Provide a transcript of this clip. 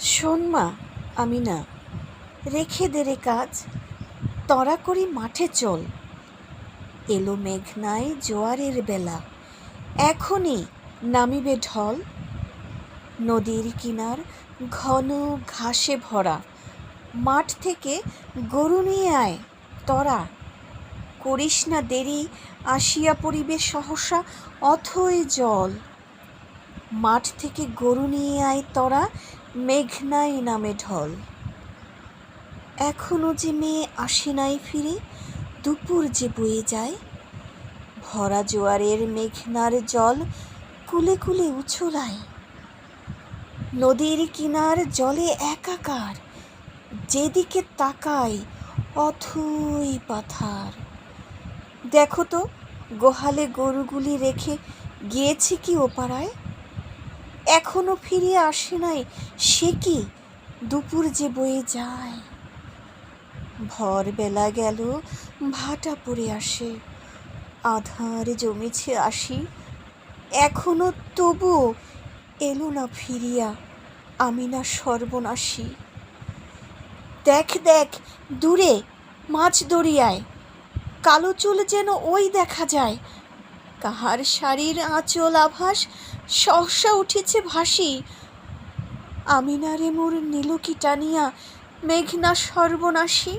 শোন মা, আমি না রেখে দে রে কাজ, তড়া করি মাঠে চল। এলো মেঘনায় জোয়ারের বেলা, এখনই নামিবে ঢল। নদীর কিনার ঘন ঘাসে ভরা, মাঠ থেকে গরু নিয়ে আয় তরা করিস না দেরি, আসিয়া পড়িবে সহসা, অথই জল। মাঠ থেকে গরু নিয়ে আয় তরা মেঘনাই নামে ঢল। এখনও যে মেয়ে আসে নাই ফিরে, দুপুর যে বয়ে যায়। ভরা জোয়ারের মেঘনার জল কুলে কুলে উছলায়। নদীর কিনার জলে একাকার, যেদিকে তাকাই অথই পাথার। দেখো তো, গোহালে গরুগুলি রেখে গিয়েছে কি ও পাড়ায় এখনও ফিরে আসে নাই, সে কি? দুপুর যে বয়ে যায়। ভোরবেলা গেল, ভাটা পড়ে আসে। আধার জমেছে আসি। এখনও তবু এলো না ফিরিয়া, আমি না সর্বনাশী। দেখ দেখ, দূরে, মাছ দরিয়ায়, কালো চুল যেন ওই দেখা যায়। কাহার শাড়ির আঁচল আভাস সহসা উঠেছে ভাসি। আমিনারে মোর নীলকি টানিয়া মেঘনা সর্বনাশী।